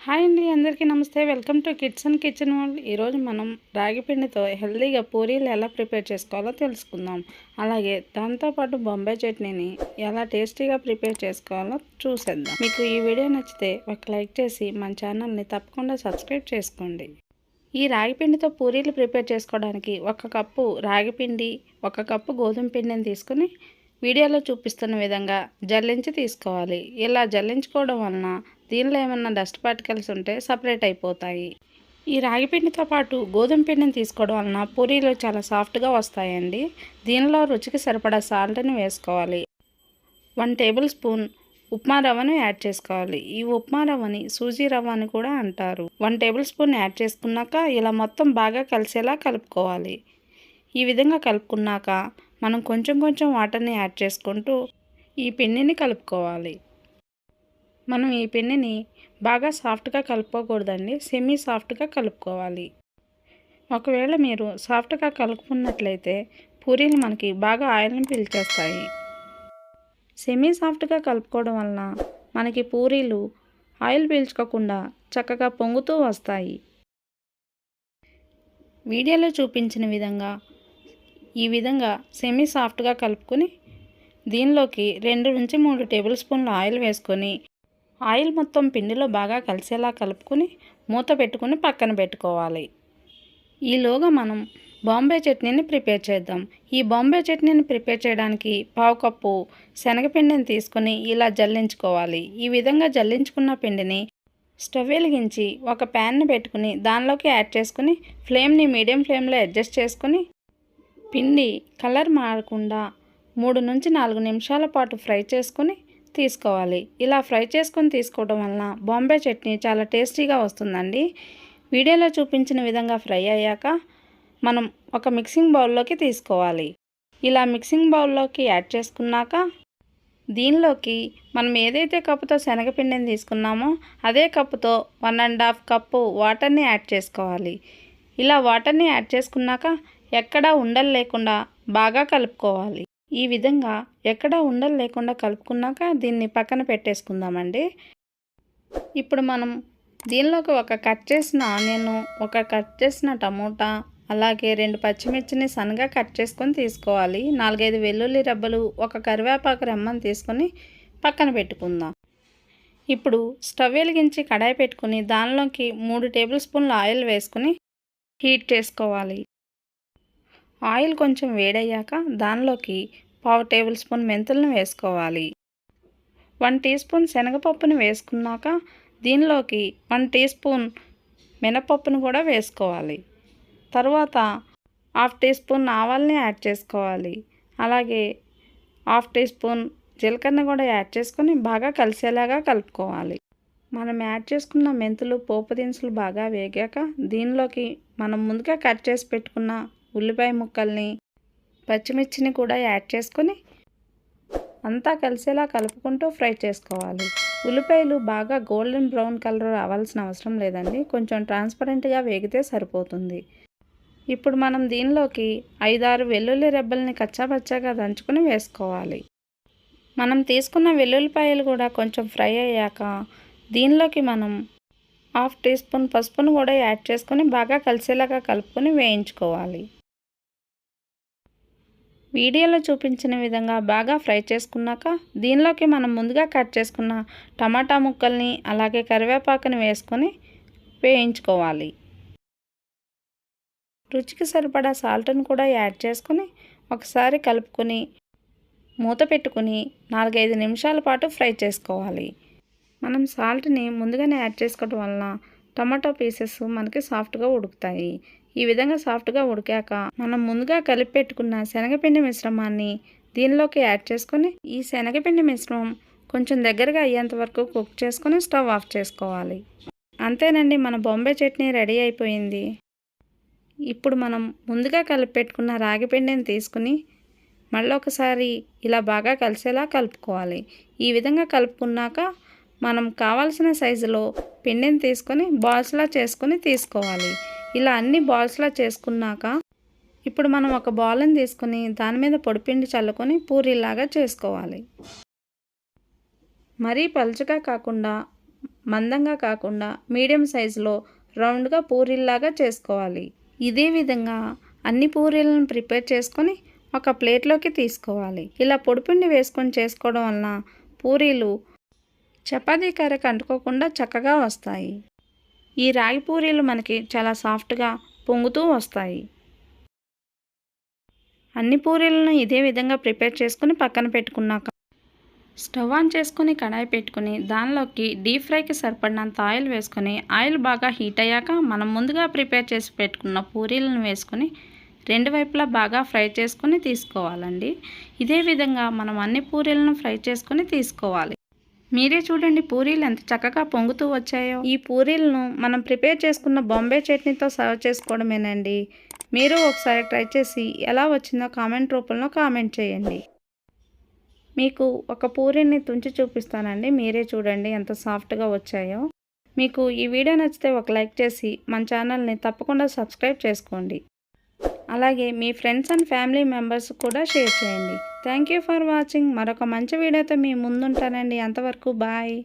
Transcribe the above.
Hi అండి అందరికీ నమస్తే. Welcome to kids and kitchen world. ఈరోజు మనం రాగి పిండితో హెల్తీగా పూరీలు ఎలా ప్రిపేర్ చేసుకోవాలో తెలుసుకుందాం. అలాగే దాంతోపాటు బొంబాయి చట్నీని ఎలా టేస్టీగా ప్రిపేర్ చేసుకోవాలో చూసేద్దాం. మీకు ఈ వీడియో నచ్చితే ఒక లైక్ చేసి మన ఛానల్ని తప్పకుండా సబ్స్క్రైబ్ చేసుకోండి. ఈ రాగి పిండితో పూరీలు ప్రిపేర్ చేసుకోవడానికి ఒక కప్పు రాగి పిండి ఒక కప్పు గోధుమ పిండిని తీసుకుని వీడియోలో చూపిస్తున్న విధంగా జల్లించి తీసుకోవాలి. ఇలా జల్లించుకోవడం వలన దీనిలో ఏమన్నా డస్ట్ పార్టికల్స్ ఉంటే సపరేట్ అయిపోతాయి. ఈ రాగి పిండితో పాటు గోధుమ పిండిని తీసుకోవడం వలన పూరీలు చాలా సాఫ్ట్గా వస్తాయండి. దీనిలో రుచికి సరిపడా సాల్ట్ని వేసుకోవాలి. వన్ టేబుల్ స్పూన్ ఉప్మా రవ్వను యాడ్ చేసుకోవాలి. ఈ ఉప్మా రవ్వని సూజీ రవ్వ అని కూడా అంటారు. వన్ టేబుల్ స్పూన్ యాడ్ చేసుకున్నాక ఇలా మొత్తం బాగా కలిసేలా కలుపుకోవాలి. ఈ విధంగా కలుపుకున్నాక మనం కొంచెం కొంచెం వాటర్ని యాడ్ చేసుకుంటూ ఈ పిండిని కలుపుకోవాలి. మనం ఈ పిండిని బాగా సాఫ్ట్గా కలుపుకోకూడదండి సెమీ సాఫ్ట్గా కలుపుకోవాలి. ఒకవేళ మీరు సాఫ్ట్గా కలుపుకున్నట్లయితే పూరీలు మనకి బాగా ఆయిల్ని పీల్చేస్తాయి సెమీ సాఫ్ట్గా కలుపుకోవడం వలన మనకి పూరీలు ఆయిల్ పీల్చుకోకుండా చక్కగా పొంగుతూ వస్తాయి. వీడియోలో చూపించిన విధంగా ఈ విధంగా సెమీ సాఫ్ట్గా కలుపుకొని దీనిలోకి రెండు నుంచి మూడు టేబుల్ స్పూన్ల ఆయిల్ వేసుకొని ఆయిల్ మొత్తం పిండిలో బాగా కలిసేలా కలుపుకొని మూత పెట్టుకుని పక్కన పెట్టుకోవాలి. ఈలోగా మనం బాంబే చట్నీని ప్రిపేర్ చేద్దాం. ఈ బాంబే చట్నీని ప్రిపేర్ చేయడానికి పావు కప్పు శనగపిండిని తీసుకొని ఇలా జల్లించుకోవాలి. ఈ విధంగా జల్లించుకున్న పిండిని స్టవ్ వెలిగించి ఒక ప్యాన్ని పెట్టుకుని దానిలోకి యాడ్ చేసుకుని ఫ్లేమ్ని మీడియం ఫ్లేమ్లో అడ్జస్ట్ చేసుకుని పిండి కలర్ మారకుండా మూడు నుంచి నాలుగు నిమిషాల పాటు ఫ్రై చేసుకుని తీసుకోవాలి. ఇలా ఫ్రై చేసుకొని తీసుకోవడం వలన బాంబే చట్నీ చాలా టేస్టీగా వస్తుందండి. వీడియోలో చూపించిన విధంగా ఫ్రై అయ్యాక మనం ఒక మిక్సింగ్ బౌల్లోకి తీసుకోవాలి. ఇలా మిక్సింగ్ బౌల్లోకి యాడ్ చేసుకున్నాక దీనిలోకి మనం ఏదైతే కప్పుతో శనగపిండిని తీసుకున్నామో అదే కప్పుతో వన్ అండ్ హాఫ్ కప్పు వాటర్ని యాడ్ చేసుకోవాలి. ఇలా వాటర్ని యాడ్ చేసుకున్నాక ఎక్కడా ఉండలు లేకుండా బాగా కలుపుకోవాలి. ఈ విధంగా ఎక్కడ ఉండలు లేకుండా కలుపుకున్నాక దీన్ని పక్కన పెట్టేసుకుందామండి. ఇప్పుడు మనం దీనిలోకి ఒక కట్ చేసిన ఆనియన్ ఒక కట్ చేసిన టమోటా అలాగే రెండు పచ్చిమిర్చిని సన్నగా కట్ చేసుకొని తీసుకోవాలి. నాలుగైదు వెల్లుల్లి రెబ్బలు ఒక కరివేపాకు రెమ్మని తీసుకొని పక్కన పెట్టుకుందాం. ఇప్పుడు స్టవ్ వెలిగించి కడాయి పెట్టుకుని దానిలోకి మూడు టేబుల్ స్పూన్ల ఆయిల్ వేసుకుని హీట్ చేసుకోవాలి. ఆయిల్ కొంచెం వేడయ్యాక దానిలోకి పావు టేబుల్ స్పూన్ మెంతులను వేసుకోవాలి. వన్ టీ స్పూన్ శనగపప్పుని వేసుకున్నాక దీనిలోకి వన్ టీ స్పూన్ మినపప్పును కూడా వేసుకోవాలి. తర్వాత హాఫ్ టీ స్పూన్ ఆవాల్ని యాడ్ చేసుకోవాలి. అలాగే హాఫ్ టీ స్పూన్ జీలకర్ర కూడా యాడ్ చేసుకొని బాగా కలిసేలాగా కలుపుకోవాలి. మనం యాడ్ చేసుకున్న మెంతులు పోపు దినుసులు బాగా వేగాక దీనిలోకి మనం ముందుగా కట్ చేసి పెట్టుకున్న ఉల్లిపాయ ముక్కల్ని పచ్చిమిర్చిని కూడా యాడ్ చేసుకొని అంతా కలిసేలా కలుపుకుంటూ ఫ్రై చేసుకోవాలి. ఉల్లిపాయలు బాగా గోల్డెన్ బ్రౌన్ కలర్ రావాల్సిన అవసరం లేదండి. కొంచెం ట్రాన్స్పరెంట్గా వేగితే సరిపోతుంది. ఇప్పుడు మనం దీనిలోకి ఐదారు వెల్లుల్లి రెబ్బల్ని కచ్చాపచ్చాగా దంచుకొని వేసుకోవాలి. మనం తీసుకున్న వెల్లుల్లిపాయలు కూడా కొంచెం ఫ్రై అయ్యాక దీనిలోకి మనం హాఫ్ టీ స్పూన్ పసుపును కూడా యాడ్ చేసుకొని బాగా కలిసేలాగా కలుపుకొని వేయించుకోవాలి. వీడియోలో చూపించిన విధంగా బాగా ఫ్రై చేసుకున్నాక దీనిలోకి మనం ముందుగా కట్ చేసుకున్న టమాటా ముక్కల్ని అలాగే కరివేపాకుని వేసుకొని వేయించుకోవాలి. రుచికి సరిపడా సాల్ట్ని కూడా యాడ్ చేసుకొని ఒకసారి కలుపుకొని మూత పెట్టుకుని నాలుగైదు నిమిషాల పాటు ఫ్రై చేసుకోవాలి. మనం సాల్ట్ని ముందుగానే యాడ్ చేసుకోవడం వలన టమాటో పీసెస్ మనకి సాఫ్ట్గా ఉడుకుతాయి. ఈ విధంగా సాఫ్ట్గా ఉడికాక మనం ముందుగా కలిపి పెట్టుకున్న శనగపిండి మిశ్రమాన్ని దీనిలోకి యాడ్ చేసుకొని ఈ శనగపిండి మిశ్రమం కొంచెం దగ్గరగా అయ్యేంత వరకు కుక్ చేసుకొని స్టవ్ ఆఫ్ చేసుకోవాలి. అంతేనండి మన బొంబే చట్నీ రెడీ అయిపోయింది. ఇప్పుడు మనం ముందుగా కలిపి పెట్టుకున్న రాగి పిండిని తీసుకుని మళ్ళీ ఒకసారి ఇలా బాగా కలిసేలా కలుపుకోవాలి. ఈ విధంగా కలుపుకున్నాక మనం కావాల్సిన సైజులో పిండిని తీసుకొని బాల్స్లా చేసుకొని తీసుకోవాలి. ఇలా అన్ని బాల్స్లా చేసుకున్నాక ఇప్పుడు మనం ఒక బాల్ని తీసుకొని దాని మీద పొడిపిండి చల్లుకొని పూరీలాగా చేసుకోవాలి. మరీ పలుచగా కాకుండా మందంగా కాకుండా మీడియం సైజులో రౌండ్గా పూరీల్లాగా చేసుకోవాలి. ఇదే విధంగా అన్ని పూరీలను ప్రిపేర్ చేసుకొని ఒక ప్లేట్లోకి తీసుకోవాలి. ఇలా పొడిపిండి వేసుకొని చేసుకోవడం వలన పూరీలు చపాతీ కర్రకు అంటుకోకుండా చక్కగా వస్తాయి. ఈ రాగి పూరీలు మనకి చాలా సాఫ్ట్గా పొంగుతూ వస్తాయి. అన్ని పూరీలను ఇదే విధంగా ప్రిపేర్ చేసుకుని పక్కన పెట్టుకున్నాక స్టవ్ ఆన్ చేసుకుని కడాయి పెట్టుకుని దానిలోకి డీప్ ఫ్రైకి సరిపడినంత ఆయిల్ వేసుకొని ఆయిల్ బాగా హీట్ అయ్యాక మనం ముందుగా ప్రిపేర్ చేసి పెట్టుకున్న పూరీలను వేసుకొని రెండు వైపులా బాగా ఫ్రై చేసుకొని తీసుకోవాలండి. ఇదే విధంగా మనం అన్ని పూరీలను ఫ్రై చేసుకొని తీసుకోవాలి. మీరే చూడండి పూరీలు ఎంత చక్కగా పొంగుతూ వచ్చాయో. ఈ పూరీలను మనం ప్రిపేర్ చేసుకున్న బాంబే చట్నీతో సర్వ్ చేసుకోవడమేనండి. మీరు ఒకసారి ట్రై చేసి ఎలా వచ్చిందో కామెంట్ రూపంలో కామెంట్ చేయండి. మీకు ఒక పూరీని తుంచి చూపిస్తానండి. మీరే చూడండి ఎంత సాఫ్ట్గా వచ్చాయో. మీకు ఈ వీడియో నచ్చితే ఒక లైక్ చేసి మన ఛానల్ని తప్పకుండా సబ్స్క్రైబ్ చేసుకోండి. అలాగే మీ ఫ్రెండ్స్ అండ్ ఫ్యామిలీ మెంబర్స్ కూడా షేర్ చేయండి. థ్యాంక్ యూ ఫర్ వాచింగ్ మరొక మంచి వీడియోతో మీ ముందుంటానండి. అంతవరకు బాయ్.